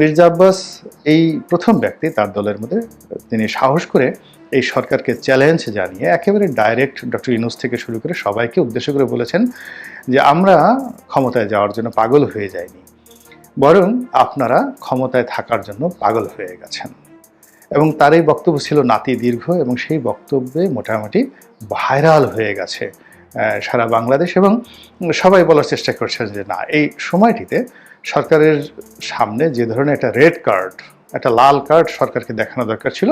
মির্জা আব্বাস এই প্রথম ব্যক্তি তার দলের মধ্যে, তিনি সাহস করে এই সরকারকে চ্যালেঞ্জ জানিয়ে একেবারে ডাইরেক্ট ডক্টর ইনুস থেকে শুরু করে সবাইকে উদ্দেশ্য করে বলেছেন যে আমরা ক্ষমতায় যাওয়ার জন্য পাগল হয়ে যাইনি, বরং আপনারা ক্ষমতায় থাকার জন্য পাগল হয়ে গেছেন। এবং তার এই বক্তব্য ছিল নাতি দীর্ঘ এবং সেই বক্তব্যে মোটামুটি ভাইরাল হয়ে গেছে সারা বাংলাদেশ এবং সবাই বলার চেষ্টা করছে যে না, এই সময়টিতে সরকারের সামনে যে ধরনের একটা রেড কার্ড, একটা লাল কার্ড সরকারকে দেখানো দরকার ছিল,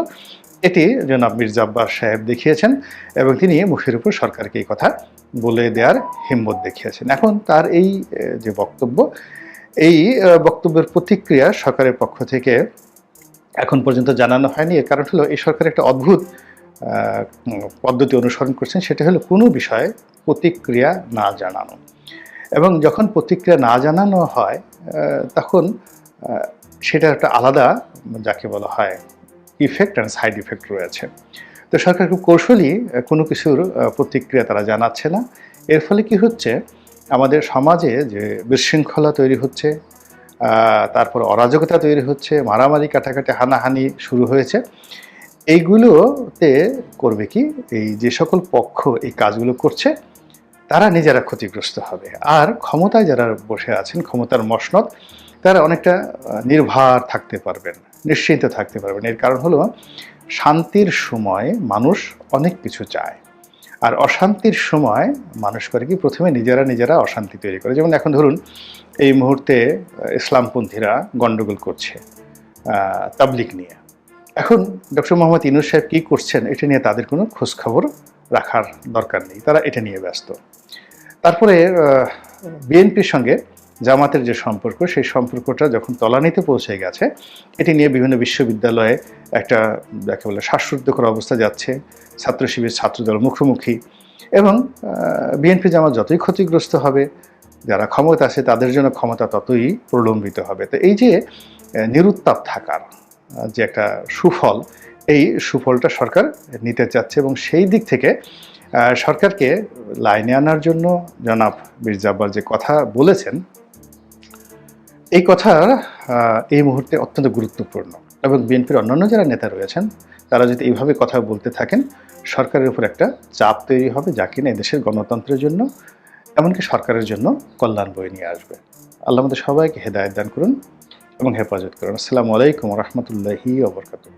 এটি জনাব মির্জা আব্বাস সাহেব দেখিয়েছেন এবং তিনি মুখের উপর সরকারকে এই কথা বলে দেওয়ার হিম্মত দেখিয়েছেন। এখন তার এই যে বক্তব্য, এই বক্তব্যের প্রতিক্রিয়া সরকারের পক্ষ থেকে এখন পর্যন্ত জানানো হয়নি। এর কারণ হলো, এই সরকার একটা অদ্ভুত পদ্ধতি অনুসরণ করছেন, সেটা হলো কোনো বিষয়ে প্রতিক্রিয়া না জানানো। এবং যখন প্রতিক্রিয়া না জানানো হয় তখন সেটা একটা আলাদা, যাকে বলা হয় ইফেক্ট অ্যান্ড সাইড ইফেক্ট রয়েছে। তো সরকার খুব কৌশলী কোনো কিছুর প্রতিক্রিয়া তারা জানাচ্ছে না। এর ফলে কি হচ্ছে, আমাদের সমাজে যে বিশৃঙ্খলা তৈরি হচ্ছে তারপর অরাজকতা তৈরি হচ্ছে, মারামারি, কাটাকাটি, হানাহানি শুরু হয়েছে, এইগুলোতে করবে কি, এই যে সকল পক্ষ এই কাজগুলো করছে তারা নিজেরা ক্ষতিগ্রস্ত হবে। আর ক্ষমতায় যারা বসে আছেন, ক্ষমতার মসনদ, তারা অনেকটা নির্ভার থাকতে পারবেন, নিশ্চিন্ত থাকতে পারবেন। এর কারণ হলো, শান্তির সময় মানুষ অনেক কিছু চায়। আর অশান্তির সময় মানুষ করে কি, প্রথমে নিজেরা নিজেরা অশান্তি তৈরি করে। যেমন এখন ধরুন, এই মুহূর্তে ইসলামপন্থীরা গণ্ডগোল করছে তাবলিক নিয়ে। এখন ডক্টর মোহাম্মদ ইনুস সাহেব কী করছেন, এটা নিয়ে তাদের কোনো খোঁজখবর রাখার দরকার নেই, তারা এটা নিয়ে ব্যস্ত। তারপরে বিএনপির সঙ্গে জামাতের যে সম্পর্ক, সেই সম্পর্কটা যখন তলানিতে পৌঁছে গেছে, এটি নিয়ে বিভিন্ন বিশ্ববিদ্যালয়ে একটা, যাকে বলে, শ্বাসরুদ্ধকর অবস্থা যাচ্ছে, ছাত্র শিবির, ছাত্রদল মুখোমুখি এবং বিএনপি জামাত যতই ক্ষতিগ্রস্ত হবে, যারা ক্ষমতা আছে তাদের জন্য ক্ষমতা ততই প্রলম্বিত হবে। তো এই যে নিরুত্তাপ থাকার যে একটা সুফল এই সুফলটা সরকার নিতে চাচ্ছে এবং সেই দিক থেকে সরকারকে লাইনে আনার জন্য জনাব মির্জা আব্বাস যে কথা বলেছেন, এই কথা এই মুহূর্তে অত্যন্ত গুরুত্বপূর্ণ এবং বিএনপির অন্যান্য যারা নেতা রয়েছেন, তারা যদি এইভাবে কথা বলতে থাকেন, সরকারের উপর একটা চাপ তৈরি হবে যা কিনা এদেশের গণতন্ত্রের জন্য, এমনকি সরকারের জন্য কল্যাণ বয়ে নিয়ে আসবে। আল্লাহ আমাদের সবাইকে হেদায়ত দান করুন এবং হেফাজত করুন। আসসালামু আলাইকুম রহমতুল্লাহি ওবরকাতুহ